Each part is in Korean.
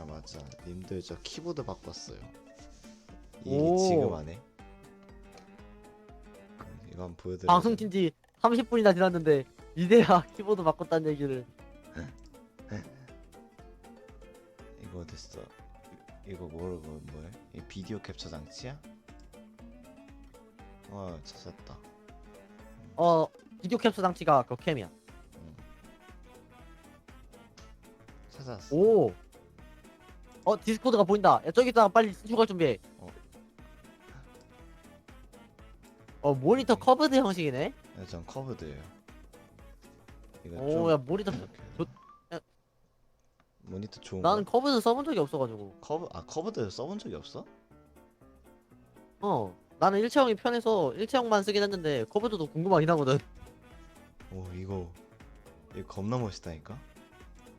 아 맞아. 님들 저 키보드 바꿨어요. 이 오. 지금 안에. 이거 한번 보여드려 방송 킨지 30분이나 지났는데 이제야 키보드 바꿨다는 얘기를. 이거 됐어. 이- 이거 뭐라고 뭐해? 이 비디오 캡처 장치야? 어 찾았다. 어 비디오 캡처 장치가 그 캠이야. 찾았어. 오. 어 디스코드가 보인다. 야 저기다가 빨리 수축할 준비해. 어. 어 모니터 커브드 형식이네. 네, 전 커브드예요 이거 오야 좀 모니터. 이렇게 좋- 야. 모니터 좋은 나는 거? 커브드 써본 적이 없어가지고. 커브 아 커브드 써본 적이 없어? 어 나는 일체형이 편해서 일체형만 쓰긴 했는데 커브드도 궁금하긴 하거든. 오 이거 이거 겁나 멋있다니까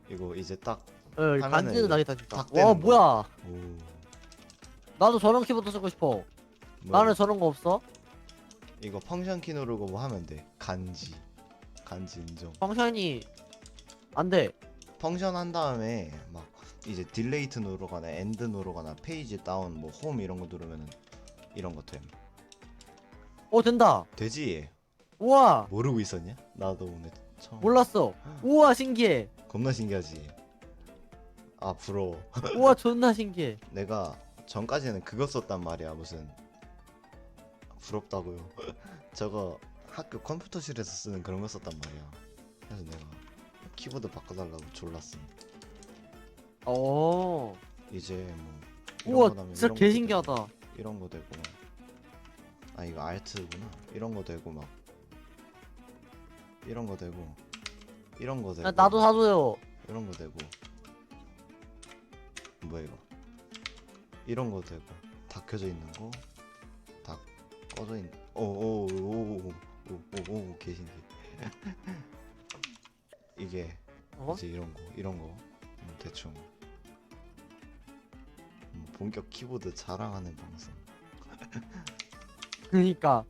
이거 이제 딱 어 간지는 나겠다 진짜. 딱와 되는 뭐야? 오, 나도 저런 키보드 쓰고 싶어. 뭐야, 나는 저런 거 없어? 이거 펑션 키 누르고 뭐 하면 돼 간지 간지 인정 펑션이 안 돼. 펑션 한 다음에 막 이제 딜레이트 누르거나 엔드 누르거나 페이지 다운 뭐 홈 이런 거 누르면은 이런 거 됨 어 된다. 되지 우와 모르고 있었냐 나도 오늘 처음 몰랐어. 우와 신기해. 겁나 신기하지 아 부러워. 우와 존나 신기해. 내가 전까지는 그거 썼단 말이야 무슨. 부럽다고요. 저거 학교 컴퓨터실에서 쓰는 그런 거 썼단 말이야. 그래서 내가 키보드 바꿔달라고 졸랐음. 어. 이제 뭐 이런 우와 거 나면 진짜 이런 개 것도 신기하다. 되고, 이런 거 되고 아 이거 알트구나. 이런 거 되고 막. 이런 거 되고. 이런 거 되고. 야, 나도 사줘요. 이런 거 되고 뭐야 이거 이런 거 되고 다 켜져 있는 거 다 꺼져 있는 오오오오오오오 개신기 이게 어? 이제 이런 거 이런 거 음, 대충 음, 본격 키보드 자랑하는 방송 그니까.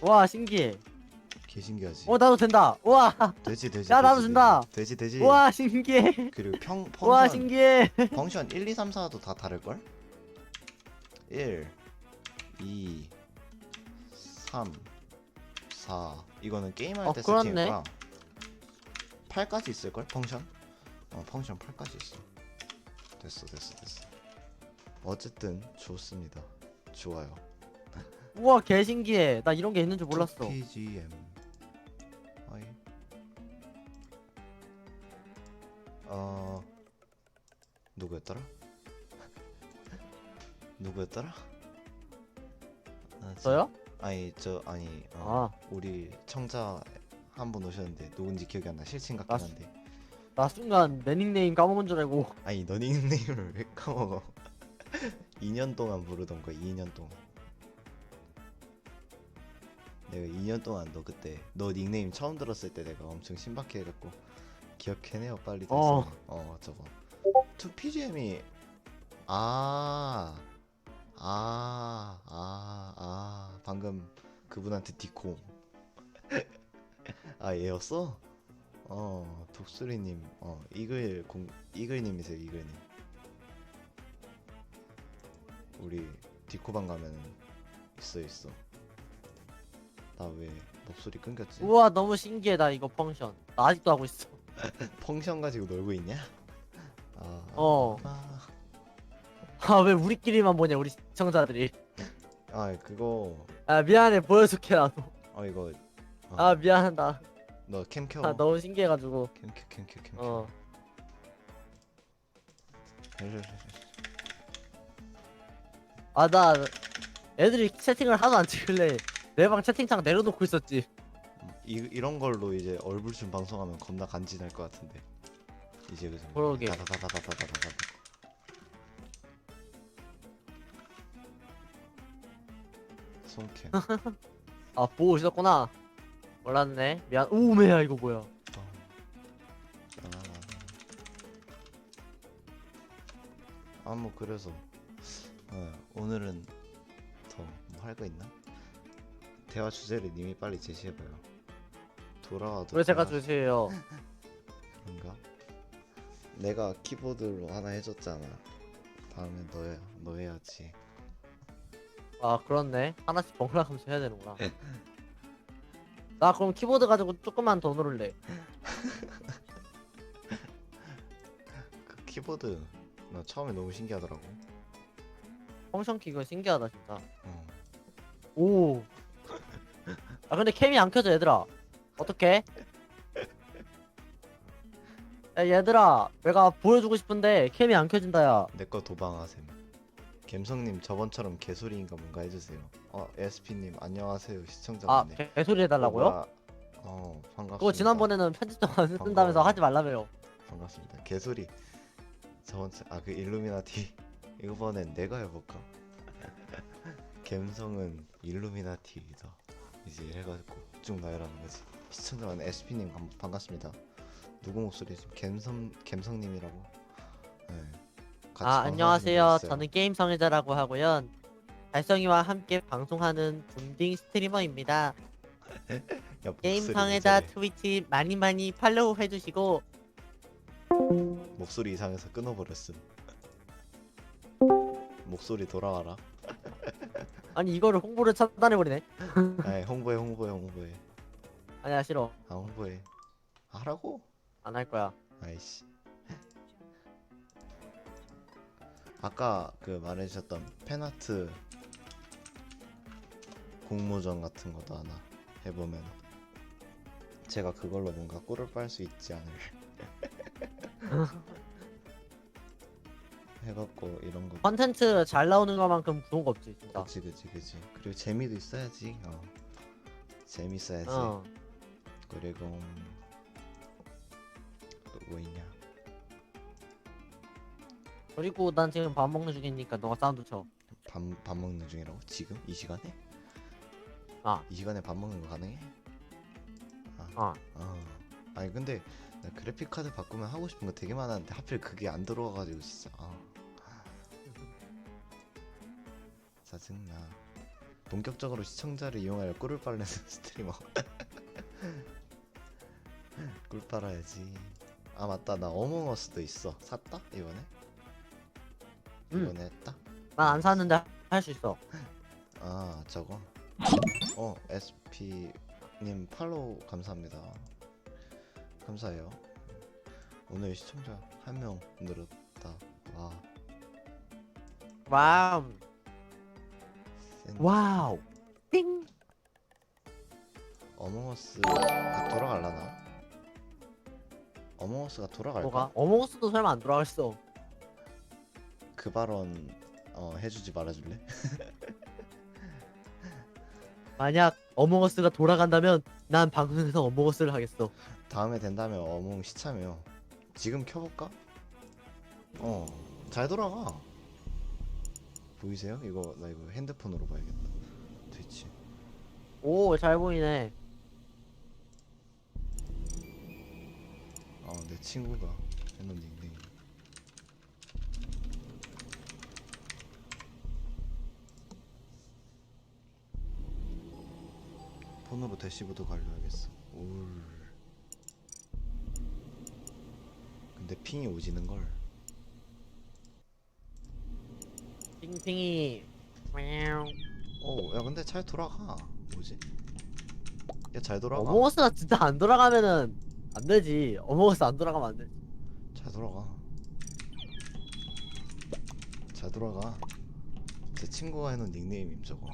와 신기해. 개신기하지 어 나도 된다. 우와. 되지 되지 야, 나도 되지, 준다. 되지 되지 우와 신기해. 그리고 평 우와 펑션 신기해. 펑션 1, 2, 3, 4도 다 다를 걸? 1 2 3 4 이거는 게임할 어, 때 그렇네. 세팅이니까 8까지 있을 걸? 펑션? 어 펑션 8까지 있어 됐어 됐어 됐어 어쨌든 좋습니다 좋아요 우와 개 신기해. 나 이런 게 있는 줄 몰랐어. PGM 어 누구였더라? 누구였더라? 아, 저- 저요? 아니 저 아니 어, 아. 우리 청자 한 분 오셨는데 누군지 기억이 안 나 실친 같긴 아, 한데 나 순간 내 닉네임 까먹은 줄 알고. 아니 너 닉네임을 왜 까먹어 2년 동안 부르던 거야 2년 동안 내가 2년 동안 너 그때 너 닉네임 처음 들었을 때 내가 엄청 신박해갖고 기억해내요 빨리 어. 다시 어 저거 2PGM이 아, 아, 아, 아, 방금 그분한테 디코. 아, 얘였어? 어, 독수리님, 어, 이글 공, 이글님이세요, 이글님. 우리 디코방 가면은 있어, 있어. 나 왜 목소리 끊겼지? 우와 너무 신기해 나 이거 펑션. 나 아직도 하고 있어. 펑션 가지고 놀고 있냐? 아, 어. 아, 아 왜 우리끼리만 보냐 우리 시청자들이. 아, 그거, 아 미안해 보여줄게 나도. 어, 이거, 어, 아 미안하다. 너캠 켜. 아 너무 신기해가지고. 캠 켜, 캠 켜, 캠 켜. 어. 아 나 애들이 채팅을 하도 안 찍길래 내 방 채팅창 내려놓고 있었지. 이, 이런 걸로 이제 얼굴춤 방송하면 겁나 간지날 것 같은데 이제 그죠 그러게. 다다다다다다다다 손캠 아 보고 있었구나. 몰랐네. 미안. 우매야 이거 뭐야? 아뭐 그래서 어, 오늘은 더뭐할거 있나? 대화 주제를 님이 빨리 제시해봐요 돌아와도 왜 제가 주세요? 그런가? 내가 키보드로 하나 해줬잖아. 다음에 너 해, 너 해야지. 아 그렇네 하나씩 번갈아가면서 해야 되는구나 나 그럼 키보드 가지고 조금만 더 누를래 그 키보드 나 처음에 너무 신기하더라고. 펑션키 이거 신기하다 진짜 어. 오. 아 근데 캠이 안 켜져 얘들아. 어떡해? 야 얘들아 내가 보여주고 싶은데 캠이 안 켜진다야. 내거 도방하셈. 갬성님 저번처럼 개소리인가 뭔가 해주세요. 어 SP님 안녕하세요 아 시청자분네. 개소리 해달라고요? 뭐야? 어 반갑습니다. 그거 지난번에는 편집 좀안 쓴다면서. 하지 말라며요. 반갑습니다. 개소리. 저번 아그 일루미나티 이번엔 내가 해볼까? 갬성은 일루미나티이다. 이제 해가지고 쭉 나열하는 거지. 시청자분 SP님 반, 반갑습니다. 누구 목소리 지금 갬성 갬성님이라고? 네. 같이 아 안녕하세요. 있어요. 저는 게임 성애자라고 하고요. 달성이와 함께 방송하는 둠딩 스트리머입니다. 야, 게임 목소리 성애자? 트위치 많이 많이 팔로우 해주시고 목소리 이상해서 끊어버렸음. 목소리 돌아와라. 아니 이거를 홍보를 차단해버리네. 아이, 홍보해 홍보해 홍보해. 아니야 싫어. 아 홍보해. 하라고? 안 할 거야. 아이씨. 아까 그 말해주셨던 팬아트 공모전 같은 것도 하나 해보면 제가 그걸로 뭔가 꿀을 빨 수 있지 않을 해갖고 이런 거 컨텐츠 잘 나오는 것만큼 좋은 거 없지 진짜. 그치 그치 그치 그리고 재미도 있어야지 어. 재밌어야지 어. 그리고 음, 또뭐 있냐 그리고 난 지금 밥 먹는 중이니까 너가 사운드 쳐. 밥, 밥 먹는 중이라고? 지금? 이 시간에? 아. 이 시간에 밥 먹는 거 가능해? 아, 아. 아. 아니 근데 나 그래픽 카드 바꾸면 하고 싶은 거 되게 많았는데 하필 그게 안 들어와가지고 진짜 아. 짜증나 본격적으로 시청자를 이용하여 꿀을 빨래는 스트리머 꿀 빨아야지 아 맞다 나 어몽어스도 있어 샀다? 이번에? 응. 이번에 했다? 난 안 샀는데 할 수 있어. 아 저거 어 SP님 팔로우 감사합니다 감사해요 오늘 시청자 한 명 늘었다 와 와우. 센 와우. 띵. 어몽어스가 돌아갈라나 어몽어스가 돌아갈까 뭐가? 어몽어스도 설마 안 돌아갔어. 그 발언 어 해주지 말아줄래 만약 어몽어스가 돌아간다면 난 방송에서 어몽어스를 하겠어. 다음에 된다면 어몽 시참이요 지금 켜볼까 어 잘 돌아가 보이세요 이거 나 이거 핸드폰으로 봐야겠다 트위치 오, 잘 보이네. 아내 친구다. 랜덤 닉네임. 폰으로 대시보드 관리하겠어. 울 근데 핑이 오지는 걸. 핑핑이. 오, 어, 야 근데 잘 돌아가. 뭐지? 야잘 돌아가. 어몽어스가 진짜 안 돌아가면은 안 되지. 어몽어스 안 돌아가면 안 돼. 잘 돌아가. 잘 돌아가. 제 친구가 해놓은 닉네임임 저거.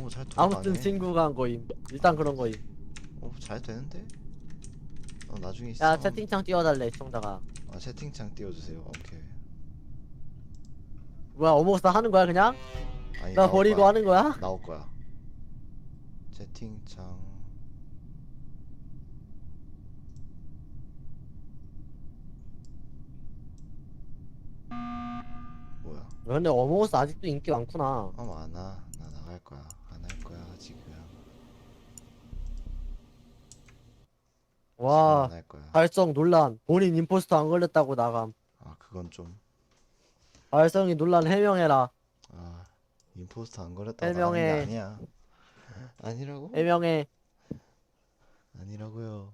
오, 잘 돌아가네. 아무튼 친구가 한 거임. 일단 그런 거임. 오, 잘 되는데? 어, 나중에 야, 시청- 채팅창 띄워달래, 시청자가. 아, 채팅창 띄워주세요. 오케이. 뭐야, 어몽어스 하는 거야, 그냥? 아니, 나 나올 버리고 거야. 하는 거야? 나올 거야. 채팅창. 뭐야? 근데 어몽어스 아직도 인기 많구나. 아 많아. 나 나갈 거야. 안 할 거야 지금. 와, 안할 거야. 달성 논란. 본인 임포스터 안 걸렸다고 나감. 아 그건 좀. 달성이 논란 해명해라. 아 임포스터 안 걸렸다고 해명해. 나가는 게 아니야. 아니라고? 해명해. 아니라고요.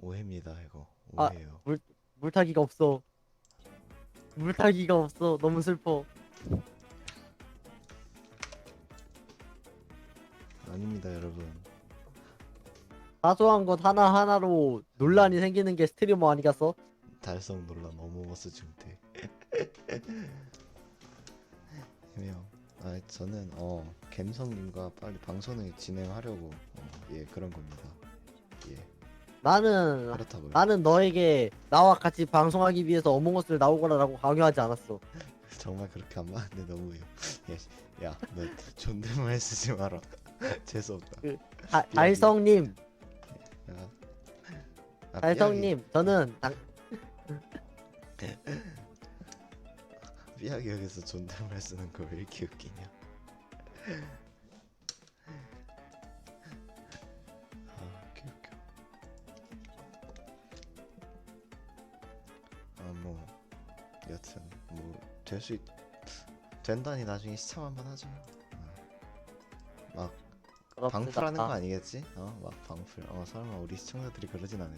오해입니다 이거 아. 오해예요 물타기가 없어. 물타기가 없어. 너무 슬퍼. 아닙니다 여러분 사소한 것 하나 하나로 논란이 생기는 게 스트리머 아니겠어? 달성 논란 어머머스 중대 해명 아 저는 어 갬성님과 빨리 방송을 진행하려고 어, 예 그런 겁니다 예 나는 그렇다고요 나는 너에게 나와 같이 방송하기 위해서 어몽어스를 나오거라라고 강요하지 않았어. 정말 그렇게 안 맞는데 너무해요 야너 존댓말 쓰지 마라 재수 없다 다, 달성님, 야. 아, 달성님, 저는 당, 삐약이 여기서 존댓말 쓰는 거 왜 이렇게 웃기냐 여튼 뭐 될수 있... 된다니 나중에 시참 한번 하자 어. 막. 방풀하는 거 아니겠지? 어 막 방풀 어 설마 우리 시청자들이 그러진 않을